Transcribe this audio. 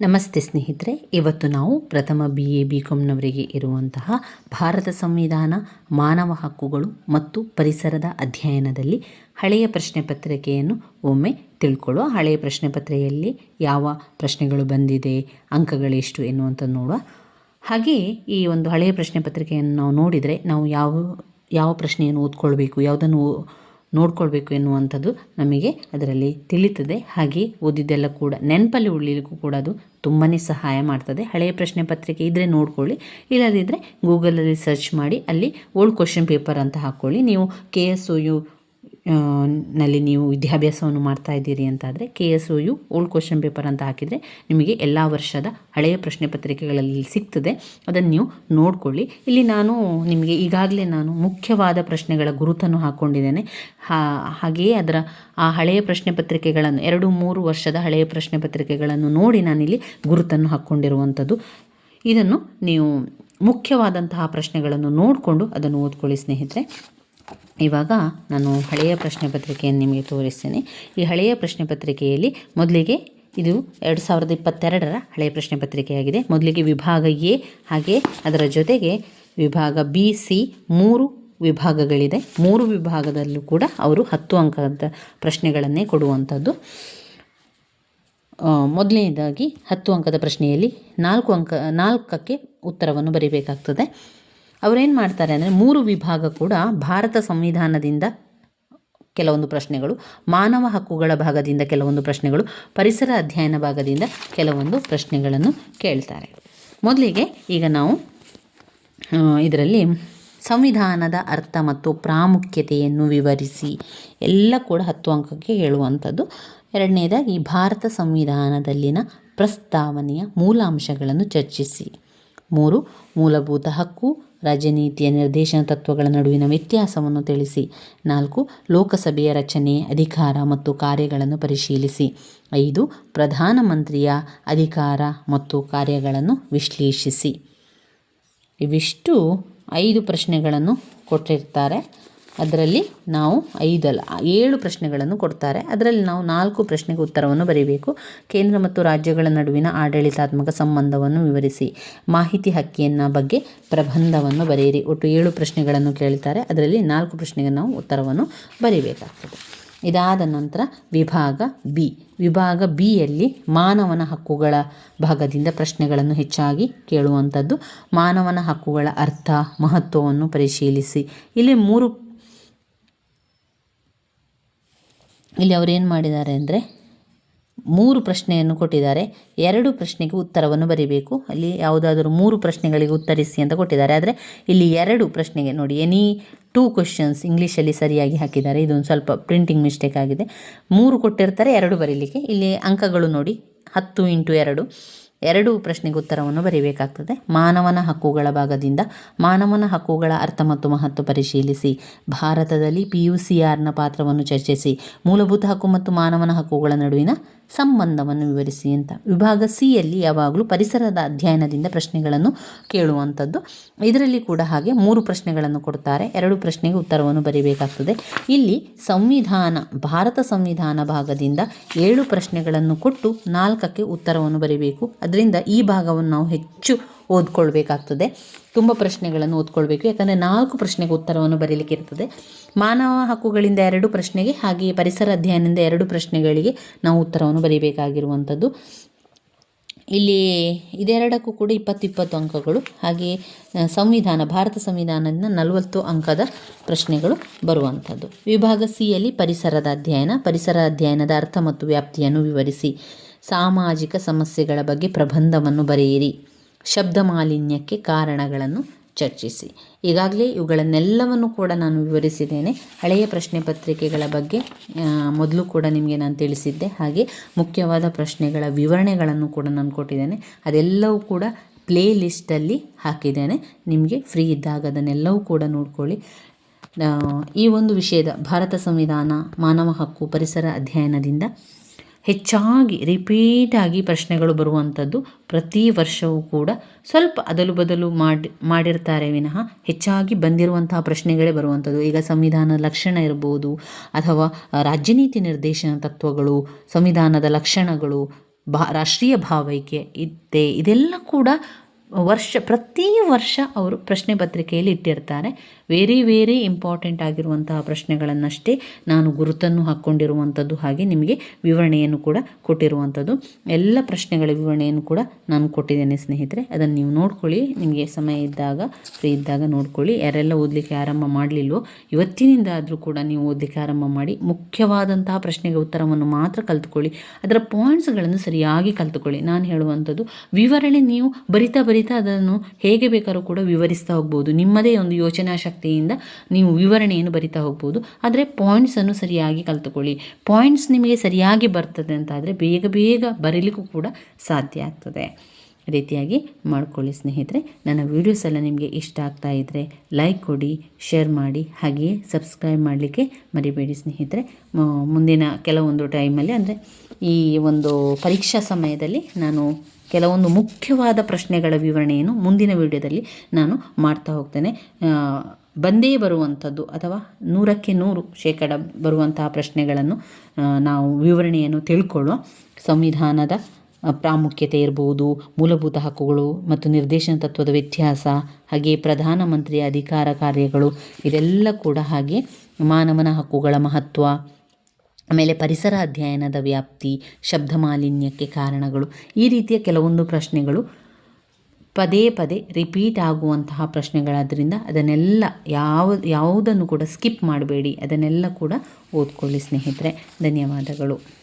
ನಮಸ್ತೆ ಸ್ನೇಹಿತರೆ, ಇವತ್ತು ನಾವು ಪ್ರಥಮ ಬಿ ಎ ಬಿ ಕಾಮ್ನವರಿಗೆ ಇರುವಂತಹ ಭಾರತ ಸಂವಿಧಾನ, ಮಾನವ ಹಕ್ಕುಗಳು ಮತ್ತು ಪರಿಸರದ ಅಧ್ಯಯನದಲ್ಲಿ ಹಳೆಯ ಪ್ರಶ್ನೆ ಪತ್ರಿಕೆಯನ್ನು ಒಮ್ಮೆ ತಿಳ್ಕೊಳ್ಳುವ, ಹಳೆಯ ಪ್ರಶ್ನೆ ಪತ್ರೆಯಲ್ಲಿ ಯಾವ ಪ್ರಶ್ನೆಗಳು ಬಂದಿದೆ ಅಂಕಗಳೆಷ್ಟು ಎನ್ನುವಂಥ ನೋಡುವ. ಹಾಗೆಯೇ ಈ ಒಂದು ಹಳೆಯ ಪ್ರಶ್ನೆ ಪತ್ರಿಕೆಯನ್ನು ನಾವು ನೋಡಿದರೆ ನಾವು ಯಾವ ಯಾವ ಪ್ರಶ್ನೆಯನ್ನು ಓದ್ಕೊಳ್ಬೇಕು, ಯಾವುದನ್ನು ನೋಡ್ಕೊಳ್ಬೇಕು ಎನ್ನುವಂಥದ್ದು ನಮಗೆ ಅದರಲ್ಲಿ ತಿಳಿತದೆ. ಹಾಗೆ ಓದಿದ್ದೆಲ್ಲ ಕೂಡ ನೆನಪಲ್ಲಿ ಉಳಿಲಿಕ್ಕೂ ಕೂಡ ಅದು ತುಂಬಾ ಸಹಾಯ ಮಾಡ್ತದೆ. ಹಳೆಯ ಪ್ರಶ್ನೆ ಪತ್ರಿಕೆ ಇದ್ದರೆ ನೋಡ್ಕೊಳ್ಳಿ ಇಲ್ಲದಿದ್ದರೆ ಗೂಗಲಲ್ಲಿ ಸರ್ಚ್ ಮಾಡಿ ಅಲ್ಲಿ ಓಲ್ಡ್ ಕ್ವಶನ್ ಪೇಪರ್ ಅಂತ ಹಾಕ್ಕೊಳ್ಳಿ. ನೀವು ಕೆ ಎಸ್ ನಲ್ಲಿ ನೀವು ವಿದ್ಯಾಭ್ಯಾಸವನ್ನು ಮಾಡ್ತಾ ಇದ್ದೀರಿ ಅಂತಾದರೆ K S U old question paper ಅಂತ ಹಾಕಿದರೆ ನಿಮಗೆ ಎಲ್ಲ ವರ್ಷದ ಹಳೆಯ ಪ್ರಶ್ನೆ ಪತ್ರಿಕೆಗಳಲ್ಲಿ ಸಿಗ್ತದೆ. ಅದನ್ನು ನೀವು ನೋಡಿಕೊಳ್ಳಿ. ಇಲ್ಲಿ ನಾನು ನಿಮಗೆ ಈಗಾಗಲೇ ನಾನು ಮುಖ್ಯವಾದ ಪ್ರಶ್ನೆಗಳ ಗುರುತನ್ನು ಹಾಕ್ಕೊಂಡಿದ್ದೇನೆ. ಹಾಗೆಯೇ ಅದರ ಆ ಹಳೆಯ ಪ್ರಶ್ನೆ ಪತ್ರಿಕೆಗಳನ್ನು, ಎರಡು ಮೂರು ವರ್ಷದ ಹಳೆಯ ಪ್ರಶ್ನೆ ಪತ್ರಿಕೆಗಳನ್ನು ನೋಡಿ ನಾನಿಲ್ಲಿ ಗುರುತನ್ನು ಹಾಕ್ಕೊಂಡಿರುವಂಥದ್ದು. ಇದನ್ನು ನೀವು ಮುಖ್ಯವಾದಂತಹ ಪ್ರಶ್ನೆಗಳನ್ನು ನೋಡಿಕೊಂಡು ಅದನ್ನು ಓದ್ಕೊಳ್ಳಿ ಸ್ನೇಹಿತರೆ. ಇವಾಗ ನಾನು ಹಳೆಯ ಪ್ರಶ್ನೆ ಪತ್ರಿಕೆಯನ್ನು ನಿಮಗೆ ತೋರಿಸ್ತೇನೆ. ಈ ಹಳೆಯ ಪ್ರಶ್ನೆ ಪತ್ರಿಕೆಯಲ್ಲಿ ಮೊದಲಿಗೆ ಇದು ಎರಡು ಸಾವಿರದ ಇಪ್ಪತ್ತೆರಡರ ಹಳೆಯ ಪ್ರಶ್ನೆ ಪತ್ರಿಕೆಯಾಗಿದೆ. ಮೊದಲಿಗೆ ವಿಭಾಗ ಎ, ಹಾಗೆ ಅದರ ಜೊತೆಗೆ ವಿಭಾಗ ಬಿ, ಸಿ ಮೂರು ವಿಭಾಗಗಳಿದೆ. ಮೂರು ವಿಭಾಗದಲ್ಲೂ ಕೂಡ ಅವರು ಹತ್ತು ಅಂಕದ ಪ್ರಶ್ನೆಗಳನ್ನೇ ಕೊಡುವಂಥದ್ದು. ಮೊದಲನೇದಾಗಿ ಹತ್ತು ಅಂಕದ ಪ್ರಶ್ನೆಯಲ್ಲಿ ನಾಲ್ಕು ಅಂಕ, ನಾಲ್ಕಕ್ಕೆ ಉತ್ತರವನ್ನು ಬರೀಬೇಕಾಗ್ತದೆ. ಅವರೇನು ಮಾಡ್ತಾರೆ ಅಂದರೆ ಮೂರು ವಿಭಾಗ ಕೂಡ ಭಾರತ ಸಂವಿಧಾನದಿಂದ ಕೆಲವೊಂದು ಪ್ರಶ್ನೆಗಳು, ಮಾನವ ಹಕ್ಕುಗಳ ಭಾಗದಿಂದ ಕೆಲವೊಂದು ಪ್ರಶ್ನೆಗಳು, ಪರಿಸರ ಅಧ್ಯಯನ ಭಾಗದಿಂದ ಕೆಲವೊಂದು ಪ್ರಶ್ನೆಗಳನ್ನು ಕೇಳ್ತಾರೆ. ಮೊದಲಿಗೆ ಈಗ ನಾವು ಇದರಲ್ಲಿ ಸಂವಿಧಾನದ ಅರ್ಥ ಮತ್ತು ಪ್ರಾಮುಖ್ಯತೆಯನ್ನು ವಿವರಿಸಿ ಎಲ್ಲ ಕೂಡ ಹತ್ತು ಅಂಕಕ್ಕೆ ಹೇಳುವಂಥದ್ದು. ಎರಡನೇದಾಗಿ ಭಾರತ ಸಂವಿಧಾನದಲ್ಲಿನ ಪ್ರಸ್ತಾವನೆಯ ಮೂಲಾಂಶಗಳನ್ನು ಚರ್ಚಿಸಿ. ಮೂರು, ಮೂಲಭೂತ ಹಕ್ಕು ರಾಜ್ಯನೀತಿಯ ನಿರ್ದೇಶನ ತತ್ವಗಳ ನಡುವಿನ ವ್ಯತ್ಯಾಸವನ್ನು ತಿಳಿಸಿ. ನಾಲ್ಕು, ಲೋಕಸಭೆಯ ರಚನೆ, ಅಧಿಕಾರ ಮತ್ತು ಕಾರ್ಯಗಳನ್ನು ಪರಿಶೀಲಿಸಿ. ಐದು ಪ್ರಧಾನಮಂತ್ರಿಯ ಅಧಿಕಾರ ಮತ್ತು ಕಾರ್ಯಗಳನ್ನು ವಿಶ್ಲೇಷಿಸಿ. ಇವಿಷ್ಟು ಐದು ಪ್ರಶ್ನೆಗಳನ್ನು ಕೊಟ್ಟಿರ್ತಾರೆ. ಅದರಲ್ಲಿ ನಾವು ಐದಲ್ಲ, ಏಳು ಪ್ರಶ್ನೆಗಳನ್ನು ಕೊಡ್ತಾರೆ. ಅದರಲ್ಲಿ ನಾವು ನಾಲ್ಕು ಪ್ರಶ್ನೆಗೆ ಉತ್ತರವನ್ನು ಬರೀಬೇಕು. ಕೇಂದ್ರ ಮತ್ತು ರಾಜ್ಯಗಳ ನಡುವಿನ ಆಡಳಿತಾತ್ಮಕ ಸಂಬಂಧವನ್ನು ವಿವರಿಸಿ. ಮಾಹಿತಿ ಹಕ್ಕಿಯನ್ನ ಬಗ್ಗೆ ಪ್ರಬಂಧವನ್ನು ಬರೆಯಿರಿ. ಒಟ್ಟು ಏಳು ಪ್ರಶ್ನೆಗಳನ್ನು ಕೇಳ್ತಾರೆ. ಅದರಲ್ಲಿ ನಾಲ್ಕು ಪ್ರಶ್ನೆಗೆ ನಾವು ಉತ್ತರವನ್ನು ಬರೀಬೇಕಾಗ್ತದೆ. ಇದಾದ ನಂತರ ವಿಭಾಗ ಬಿ. ವಿಭಾಗ ಬಿಯಲ್ಲಿ ಮಾನವನ ಹಕ್ಕುಗಳ ಭಾಗದಿಂದ ಪ್ರಶ್ನೆಗಳನ್ನು ಹೆಚ್ಚಾಗಿ ಕೇಳುವಂಥದ್ದು. ಮಾನವನ ಹಕ್ಕುಗಳ ಅರ್ಥ, ಮಹತ್ವವನ್ನು ಪರಿಶೀಲಿಸಿ. ಇಲ್ಲಿ ಮೂರು ಇಲ್ಲಿ ಅವರು ಏನು ಮಾಡಿದ್ದಾರೆ ಅಂದರೆ ಮೂರು ಪ್ರಶ್ನೆಯನ್ನು ಕೊಟ್ಟಿದ್ದಾರೆ. ಎರಡು ಪ್ರಶ್ನೆಗೆ ಉತ್ತರವನ್ನು ಬರೀಬೇಕು. ಅಲ್ಲಿ ಯಾವುದಾದರೂ ಮೂರು ಪ್ರಶ್ನೆಗಳಿಗೆ ಉತ್ತರಿಸಿ ಅಂತ ಕೊಟ್ಟಿದ್ದಾರೆ. ಆದರೆ ಇಲ್ಲಿ ಎರಡು ಪ್ರಶ್ನೆಗೆ ನೋಡಿ ಎನಿ ಟೂ ಕ್ವಶನ್ಸ್ ಇಂಗ್ಲೀಷಲ್ಲಿ ಸರಿಯಾಗಿ ಹಾಕಿದ್ದಾರೆ. ಇದೊಂದು ಸ್ವಲ್ಪ ಪ್ರಿಂಟಿಂಗ್ ಮಿಸ್ಟೇಕ್ ಆಗಿದೆ. ಮೂರು ಕೊಟ್ಟಿರ್ತಾರೆ, ಎರಡು ಬರೀಲಿಕ್ಕೆ. ಇಲ್ಲಿ ಅಂಕಗಳು ನೋಡಿ, ಹತ್ತು ಇಂಟು ಎರಡು. ಎರಡು ಪ್ರಶ್ನೆಗೆ ಉತ್ತರವನ್ನು ಬರೀಬೇಕಾಗ್ತದೆ. ಮಾನವನ ಹಕ್ಕುಗಳ ಭಾಗದಿಂದ ಮಾನವನ ಹಕ್ಕುಗಳ ಅರ್ಥ ಮತ್ತು ಮಹತ್ವ ಪರಿಶೀಲಿಸಿ. ಭಾರತದಲ್ಲಿ ಪಿ ಯು ಸಿ ಆರ್ನ ಪಾತ್ರವನ್ನು ಚರ್ಚಿಸಿ. ಮೂಲಭೂತ ಹಕ್ಕು ಮತ್ತು ಮಾನವನ ಹಕ್ಕುಗಳ ನಡುವಿನ ಸಂಬಂಧವನ್ನು ವಿವರಿಸಿ ಅಂತ. ವಿಭಾಗ ಸಿಯಲ್ಲಿ ಯಾವಾಗಲೂ ಪರಿಸರದ ಅಧ್ಯಯನದಿಂದ ಪ್ರಶ್ನೆಗಳನ್ನು ಕೇಳುವಂಥದ್ದು. ಇದರಲ್ಲಿ ಕೂಡ ಹಾಗೆ ಮೂರು ಪ್ರಶ್ನೆಗಳನ್ನು ಕೊಡ್ತಾರೆ. ಎರಡು ಪ್ರಶ್ನೆಗೆ ಉತ್ತರವನ್ನು ಬರೀಬೇಕಾಗ್ತದೆ. ಇಲ್ಲಿ ಸಂವಿಧಾನ, ಭಾರತ ಸಂವಿಧಾನ ಭಾಗದಿಂದ ಏಳು ಪ್ರಶ್ನೆಗಳನ್ನು ಕೊಟ್ಟು ನಾಲ್ಕಕ್ಕೆ ಉತ್ತರವನ್ನು ಬರೀಬೇಕು. ಅದರಿಂದ ಈ ಭಾಗವನ್ನು ನಾವು ಹೆಚ್ಚು ಓದ್ಕೊಳ್ಬೇಕಾಗ್ತದೆ. ತುಂಬ ಪ್ರಶ್ನೆಗಳನ್ನು ಓದ್ಕೊಳ್ಬೇಕು. ಯಾಕಂದರೆ ನಾಲ್ಕು ಪ್ರಶ್ನೆಗೆ ಉತ್ತರವನ್ನು ಬರೀಲಿಕ್ಕೆ ಇರ್ತದೆ. ಮಾನವ ಹಕ್ಕುಗಳಿಂದ ಎರಡು ಪ್ರಶ್ನೆಗೆ, ಹಾಗೆಯೇ ಪರಿಸರ ಅಧ್ಯಯನದಿಂದ ಎರಡು ಪ್ರಶ್ನೆಗಳಿಗೆ ನಾವು ಉತ್ತರವನ್ನು ಬರೀಬೇಕಾಗಿರುವಂಥದ್ದು. ಇಲ್ಲಿ ಇದೆರಡಕ್ಕೂ ಕೂಡ ಇಪ್ಪತ್ತು ಇಪ್ಪತ್ತು ಅಂಕಗಳು, ಹಾಗೆಯೇ ಸಂವಿಧಾನ, ಭಾರತ ಸಂವಿಧಾನದಿಂದ ನಲವತ್ತು ಅಂಕದ ಪ್ರಶ್ನೆಗಳು ಬರುವಂಥದ್ದು. ವಿಭಾಗ ಸಿಯಲ್ಲಿ ಪರಿಸರದ ಅಧ್ಯಯನ, ಪರಿಸರ ಅಧ್ಯಯನದ ಅರ್ಥ ಮತ್ತು ವ್ಯಾಪ್ತಿಯನ್ನು ವಿವರಿಸಿ. ಸಾಮಾಜಿಕ ಸಮಸ್ಯೆಗಳ ಬಗ್ಗೆ ಪ್ರಬಂಧವನ್ನು ಬರೆಯಿರಿ. ಶಬ್ದ ಮಾಲಿನ್ಯಕ್ಕೆ ಕಾರಣಗಳನ್ನು ಚರ್ಚಿಸಿ. ಈಗಾಗಲೇ ಇವುಗಳನ್ನೆಲ್ಲವನ್ನು ಕೂಡ ನಾನು ವಿವರಿಸಿದ್ದೇನೆ. ಹಳೆಯ ಪ್ರಶ್ನೆ ಪತ್ರಿಕೆಗಳ ಬಗ್ಗೆ ಮೊದಲು ಕೂಡ ನಿಮಗೆ ನಾನು ತಿಳಿಸಿದ್ದೆ. ಹಾಗೆ ಮುಖ್ಯವಾದ ಪ್ರಶ್ನೆಗಳ ವಿವರಣೆಗಳನ್ನು ಕೂಡ ನಾನು ಕೊಟ್ಟಿದ್ದೇನೆ. ಅದೆಲ್ಲವೂ ಕೂಡ ಪ್ಲೇ ಲಿಸ್ಟಲ್ಲಿ ಹಾಕಿದ್ದೇನೆ. ನಿಮಗೆ ಫ್ರೀ ಇದ್ದಾಗ ಅದನ್ನೆಲ್ಲವೂ ಕೂಡ ನೋಡ್ಕೊಳ್ಳಿ. ಈ ಒಂದು ವಿಷಯದ ಭಾರತ ಸಂವಿಧಾನ ಮಾನವ ಹಕ್ಕು ಪರಿಸರ ಅಧ್ಯಯನದಿಂದ ಹೆಚ್ಚಾಗಿ ರಿಪೀಟಾಗಿ ಪ್ರಶ್ನೆಗಳು ಬರುವಂಥದ್ದು ಪ್ರತಿ ವರ್ಷವೂ ಕೂಡ ಸ್ವಲ್ಪ ಅದಲು ಬದಲು ಮಾಡಿ, ಮಾಡಿರ್ತಾರೆ ವಿನಃ ಹೆಚ್ಚಾಗಿ ಬಂದಿರುವಂತಹ ಪ್ರಶ್ನೆಗಳೇ ಬರುವಂಥದ್ದು. ಈಗ ಸಂವಿಧಾನದ ಲಕ್ಷಣ ಇರ್ಬೋದು ಅಥವಾ ರಾಜ್ಯನೀತಿ ನಿರ್ದೇಶನ ತತ್ವಗಳು, ಸಂವಿಧಾನದ ಲಕ್ಷಣಗಳು ಭಾ ರಾಷ್ಟ್ರೀಯ ಭಾವೈಕ್ಯ ಇದೆ ಇದೆಲ್ಲ ಕೂಡ ವರ್ಷ, ಪ್ರತಿ ವರ್ಷ ಅವರು ಪ್ರಶ್ನೆ ಪತ್ರಿಕೆಯಲ್ಲಿ ಇಟ್ಟಿರ್ತಾರೆ. ವೆರಿ ವೆರಿ ಇಂಪಾರ್ಟೆಂಟ್ ಆಗಿರುವಂತಹ ಪ್ರಶ್ನೆಗಳನ್ನಷ್ಟೇ ನಾನು ಗುರುತನ್ನು ಹಾಕ್ಕೊಂಡಿರುವಂಥದ್ದು ಹಾಗೆ ನಿಮಗೆ ವಿವರಣೆಯನ್ನು ಕೂಡ ಕೊಟ್ಟಿರುವಂಥದ್ದು. ಎಲ್ಲ ಪ್ರಶ್ನೆಗಳ ವಿವರಣೆಯನ್ನು ಕೂಡ ನಾನು ಕೊಟ್ಟಿದ್ದೇನೆ ಸ್ನೇಹಿತರೆ. ಅದನ್ನು ನೀವು ನೋಡ್ಕೊಳ್ಳಿ. ನಿಮಗೆ ಸಮಯ ಇದ್ದಾಗ ಫ್ರೀ ಇದ್ದಾಗ ನೋಡ್ಕೊಳ್ಳಿ. ಯಾರೆಲ್ಲ ಓದಲಿಕ್ಕೆ ಆರಂಭ ಮಾಡಲಿಲ್ವೋ ಇವತ್ತಿನಿಂದ ಆದರೂ ಕೂಡ ನೀವು ಓದಲಿಕ್ಕೆ ಆರಂಭ ಮಾಡಿ, ಮುಖ್ಯವಾದಂತಹ ಪ್ರಶ್ನೆಗೆ ಉತ್ತರವನ್ನು ಮಾತ್ರ ಕಲ್ತ್ಕೊಳ್ಳಿ. ಅದರ ಪಾಯಿಂಟ್ಸ್ಗಳನ್ನು ಸರಿಯಾಗಿ ಕಲ್ತ್ಕೊಳ್ಳಿ. ನಾನು ಹೇಳುವಂಥದ್ದು, ವಿವರಣೆ ನೀವು ಬರಿತಾ ಬರಿತಾ ಅದನ್ನು ಹೇಗೆ ಬೇಕಾದ್ರೂ ಕೂಡ ವಿವರಿಸ್ತಾ ಹೋಗ್ಬೋದು. ನಿಮ್ಮದೇ ಒಂದು ಯೋಚನಾ ಶಕ್ತಿಯಿಂದ ನೀವು ವಿವರಣೆಯನ್ನು ಬರಿತಾ ಹೋಗ್ಬೋದು. ಆದರೆ ಪಾಯಿಂಟ್ಸನ್ನು ಸರಿಯಾಗಿ ಕಲ್ತುಕೊಳ್ಳಿ. ಪಾಯಿಂಟ್ಸ್ ನಿಮಗೆ ಸರಿಯಾಗಿ ಬರ್ತದೆ ಅಂತಾದರೆ ಬೇಗ ಬೇಗ ಬರೀಲಿಕ್ಕೂ ಕೂಡ ಸಾಧ್ಯ ಆಗ್ತದೆ. ರೀತಿಯಾಗಿ ಮಾಡ್ಕೊಳ್ಳಿ ಸ್ನೇಹಿತರೆ. ನನ್ನ ವೀಡಿಯೋಸ್ ಎಲ್ಲ ನಿಮಗೆ ಇಷ್ಟ ಆಗ್ತಾ ಇದ್ದರೆ ಲೈಕ್ ಕೊಡಿ ಶೇರ್ ಮಾಡಿ, ಹಾಗೆಯೇ ಸಬ್ಸ್ಕ್ರೈಬ್ ಮಾಡಲಿಕ್ಕೆ ಮರಿಬೇಡಿ ಸ್ನೇಹಿತರೆ. ಮುಂದಿನ ಕೆಲವೊಂದು ಟೈಮಲ್ಲಿ ಅಂದರೆ ಈ ಒಂದು ಪರೀಕ್ಷಾ ಸಮಯದಲ್ಲಿ ನಾನು ಕೆಲವೊಂದು ಮುಖ್ಯವಾದ ಪ್ರಶ್ನೆಗಳ ವಿವರಣೆಯನ್ನು ಮುಂದಿನ ವಿಡಿಯೋದಲ್ಲಿ ನಾನು ಮಾಡ್ತಾ ಹೋಗ್ತೇನೆ. ಬಂದೇ ಬರುವಂಥದ್ದು ಅಥವಾ ನೂರಕ್ಕೆ ನೂರು ಶೇಕಡ ಬರುವಂತಹ ಪ್ರಶ್ನೆಗಳನ್ನು ನಾವು ವಿವರಣೆಯನ್ನು ತಿಳ್ಕೊಳ್ಳುವ ಸಂವಿಧಾನದ ಪ್ರಾಮುಖ್ಯತೆ ಇರಬಹುದು ಮೂಲಭೂತ ಹಕ್ಕುಗಳು ಮತ್ತು ನಿರ್ದೇಶನ ತತ್ವದ ವ್ಯತ್ಯಾಸ, ಹಾಗೆ ಪ್ರಧಾನಮಂತ್ರಿಯ ಅಧಿಕಾರ ಕಾರ್ಯಗಳು, ಇದೆಲ್ಲ ಕೂಡ ಹಾಗೆ ಮಾನವನ ಹಕ್ಕುಗಳ ಮಹತ್ವ, ಆಮೇಲೆ ಪರಿಸರ ಅಧ್ಯಯನದ ವ್ಯಾಪ್ತಿ, ಶಬ್ದ ಮಾಲಿನ್ಯಕ್ಕೆ ಕಾರಣಗಳು, ಈ ರೀತಿಯ ಕೆಲವೊಂದು ಪ್ರಶ್ನೆಗಳು ಪದೇ ಪದೇ ರಿಪೀಟ್ ಆಗುವಂತಹ ಪ್ರಶ್ನೆಗಳಾದ್ದರಿಂದ ಅದನ್ನೆಲ್ಲ ಯಾವ, ಯಾವುದನ್ನು ಕೂಡ ಸ್ಕಿಪ್ ಮಾಡಬೇಡಿ, ಅದನ್ನೆಲ್ಲ ಕೂಡ ಓದ್ಕೊಳ್ಳಿ ಸ್ನೇಹಿತರೆ. ಧನ್ಯವಾದಗಳು.